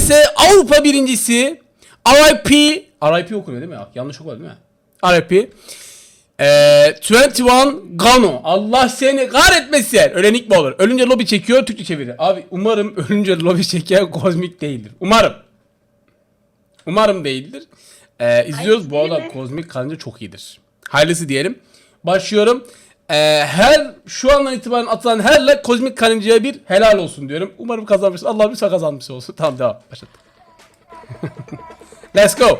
vs Avrupa birincisi RIP RIP okunuyor değil mi? Yanlış okumadım değil mi? RIP ee, 21 Gano. Allah seni kahretmesin. Öyle nick mi olur? Ölünce lobi çekiyor, Türkçe çevirir. Abi umarım ölünce lobi çeken kozmik değildir. Umarım. Umarım değildir. Ee, izliyoruz. Bu arada mi? kozmik kanca çok iyidir. Hayırlısı diyelim. Başlıyorum. Ee, her şu andan itibaren atılan her like kozmik karıncaya bir helal olsun diyorum. Umarım kazanmışsın. Allah bir kazanmış olsun. Tamam devam. Başladık. Let's go.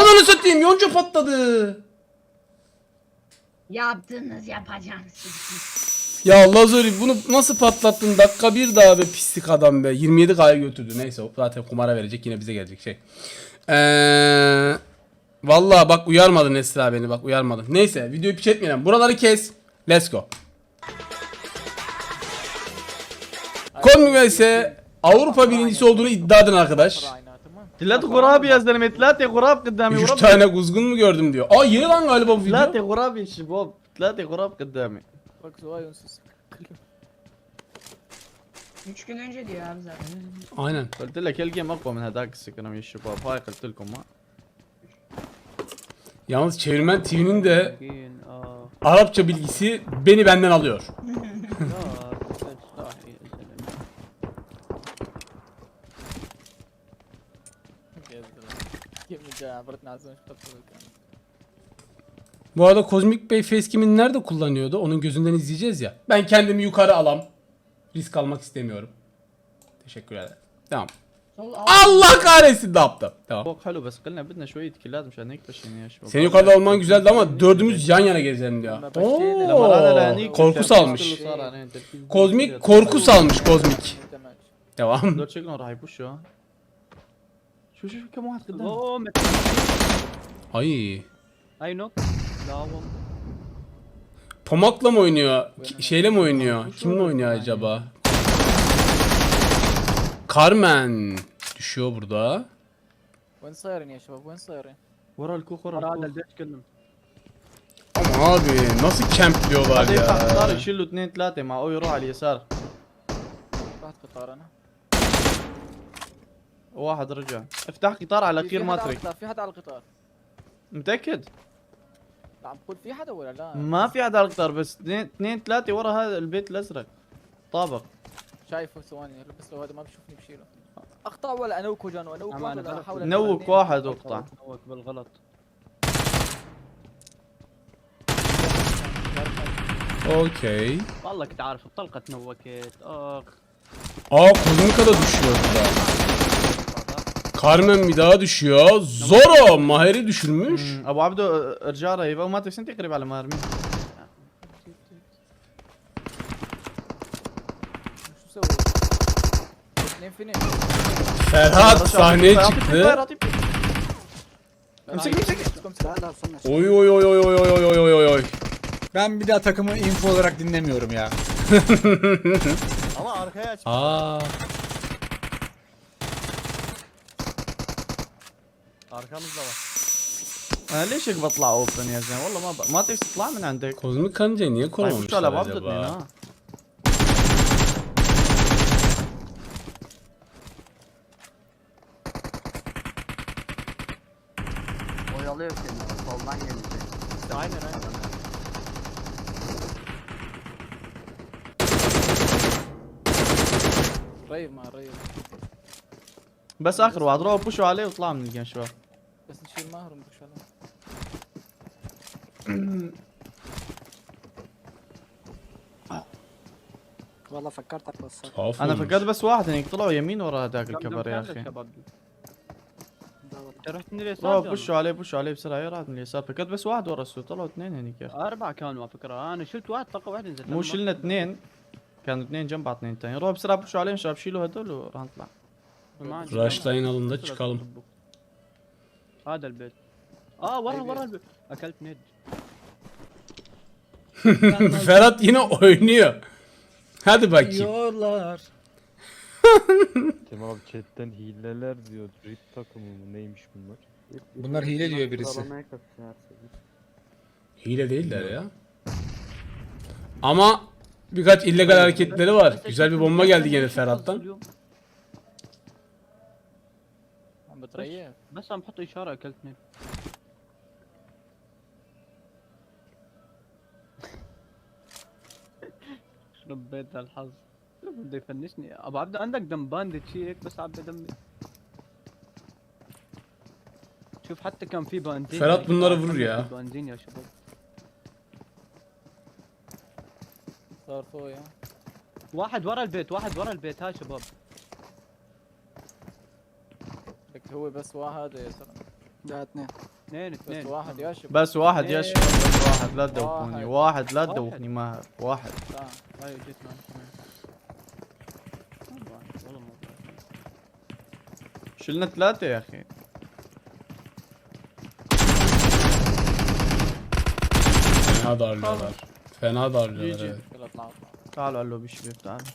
Ananı satayım. Yonca patladı. Yaptınız yapacaksınız. Ya Lazori bunu nasıl patlattın? Dakika bir daha be pislik adam be. 27 K'ya götürdü. Neyse o zaten kumara verecek yine bize gelecek şey. Eee... Vallahi bak uyarmadın Esra beni bak uyarmadın. Neyse videoyu piç etmeyelim. Buraları kes. Let's go. Komik ise Avrupa birincisi olduğunu iddia eden arkadaş. ثلاث غراب يا زلمه ثلاثة غراب قدامي 3 ورب tane kuzgun mu gördüm diyor. Aa yeni lan galiba bu video. ثلاثة غراب يا شباب ثلاثة غراب قدامي ركزوا هاي ونسوس كلهم 3 gün önce diyor abi zaten. Aynen. قلت لك الجيم اقوى من هذاك السكرم يا شباب هاي قلت لكم ما Yalnız çevirmen TV'nin de uh, Arapça bilgisi beni benden alıyor. Bu arada Kozmik Bey facecam'ini nerede kullanıyordu? Onun gözünden izleyeceğiz ya. Ben kendimi yukarı alam. Risk almak istemiyorum. Teşekkürler. Tamam. Sol alt. Allah kahretsin ne yaptım. Tamam. فوق حلو بس قلنا بدنا شوية كيلات مشان نكفش يعني يا شباب Senin yukarıda olman güzeldi ama dördümüz yan yana gezelim diyor. لما رانا Oo, لهنيك korku التركيز salmış. كله صار علينا تركيز Kozmik korku salmış Kozmik. دمج Devam. دول شكلهم راح يبوشوا ها شو شو شو كم واحد قدام اوه Ay. اي نوك لا والله Pomakla mı oynuyor? Ki- Şeyle mi oynuyor? Kimle oynuyor acaba? Carmen. Düşüyor burada. وين صايرين يا شباب وين صايرين؟ ورا الكوخ ورا ورا هذا الكوخ البيت كلهم Ama abi nasıl kempliyorlar هذا يفتح قطار ya. يشيل له اثنين ثلاثة مع أو يروح على اليسار رحت قطار أنا واحد رجع افتح قطار على في كير حدا على ماتريك القطار في حدا على القطار متأكد لا عم بقول في حدا ولا لا؟ ما في حدا على القطار بس اثنين اثنين ثلاثة ورا هذا البيت الازرق طابق شايفه ثواني بس هذا ما بيشوفني بشيله. اقطع ولا أنوك وجانو أنوك ولا نوك واحد واقطع نوك بالغلط. أوكي. والله كنت عارف الطلقه تنوكت أخ. آه، اخ وزن كذا دشيوز كارمن ميدا دشيوز زورو ماهري دشيوز ابو عبدو ارجع رهيبه وما تقريبا على مارمي شو سوي؟ اثنين فيني Ferhat sahneye أعطيه çıktı. فاير، أعطيه فاير. امسك امسك لا لا استنى Oy oy oy oy oy oy oy oy oy oy. Ben bir daha takımı info olarak dinlemiyorum ya. ama arkaya aç. Aa. Arkamızda var. انا ليش هيك بطلع اوبن يا زلمه والله ما ب... ما تقدر تطلع من عندك Kozmik kanca niye طيب شو على korumamışlar ابو عبدو اثنين acaba? ها Oyalıyor seni. Soldan gelecek. aynen aynen. ريب ما ريب بس اخر واحد روح بوشوا عليه وطلع من الجيم شباب بس نشيل ماهر ونبكش عليه والله فكرتك Tuhaf أنا. فكرت بس واحد هيك طلعوا يمين ورا هذاك الكبر يا أخي رحت من روح اليسار بوشوا عليه بوشوا عليه بسرعه يا راح من اليسار فكرت بس واحد ورا السوق طلعوا اثنين هنيك يا اخي اربعة كانوا على فكرة انا شلت واحد طلقة واحدة نزلت مو شلنا اثنين كانوا اثنين جنب بعض اثنين تاني روح بسرعه بوشوا عليهم شباب شيلوا هدول وراح نطلع Rushline alında çıkalım. هذا البيت اه ورا ورا البيت اكلت ند Ferhat yine oynuyor. Hadi bakayım. Yiyorlar. Kemal abi chatten hileler diyor. Rip takımı mı neymiş bunlar? Bunlar hile diyor birisi. Hile değiller ya. Ama birkaç illegal hareketleri var. Güzel bir bomba geldi gene Ferhat'tan. عم بتريح بس عم بحط اشاره اكلت اثنين شرب بيت الحظ شو بده يفنشني. أبو عبد عندك دم باندج شي هيك بس عبي دمي شوف حتى كان في بنزين. Ferhat bunları vurur ya. بنزين يا شباب. صار فوق يا. واحد ورا البيت واحد ورا البيت هاي شباب. لك هو بس واحد يا سلام. لا اثنين. اثنين بس اثنين. واحد يا شباب. بس واحد يا. شباب بس واحد. لا تدوخوني. واحد. واحد لا واحد. تدوخني ماهر واحد. هاي جيت معي شلنا ثلاثة يا أخي Fena darlıyorlar. Fena darlıyorlar. GG. evet. يلا اطلع اطلع تعالوا على اللوبي شباب تعالوا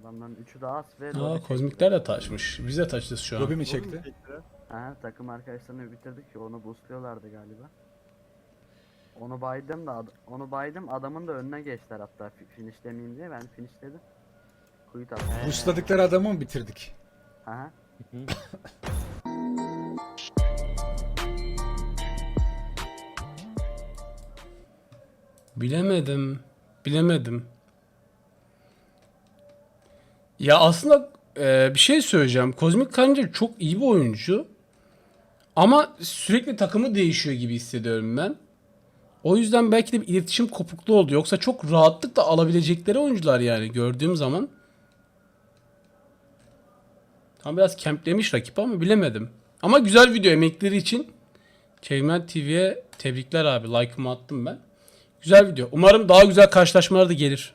Adamların üçü daha az ve Aa kozmikler de taşmış. Biz de taşacağız şu an. Lobi mi çekti? Aha, takım arkadaşlarını bitirdik ki onu boostluyorlardı galiba. Onu baydım da ad- onu baydım adamın da önüne geçtiler hatta fi- finish demeyeyim diye ben finishledim. Kuyu taktım. Busladıkları adamı mı bitirdik? Aha. Bilemedim. Bilemedim. Ya aslında e, bir şey söyleyeceğim. Kozmik Karınca çok iyi bir oyuncu. Ama sürekli takımı değişiyor gibi hissediyorum ben. O yüzden belki de bir iletişim kopukluğu oldu. Yoksa çok rahatlıkla alabilecekleri oyuncular yani gördüğüm zaman. Tam biraz kemplemiş rakip ama bilemedim. Ama güzel video emekleri için Caveman TV'ye tebrikler abi. Like'ımı attım ben. Güzel video. Umarım daha güzel karşılaşmalar da gelir.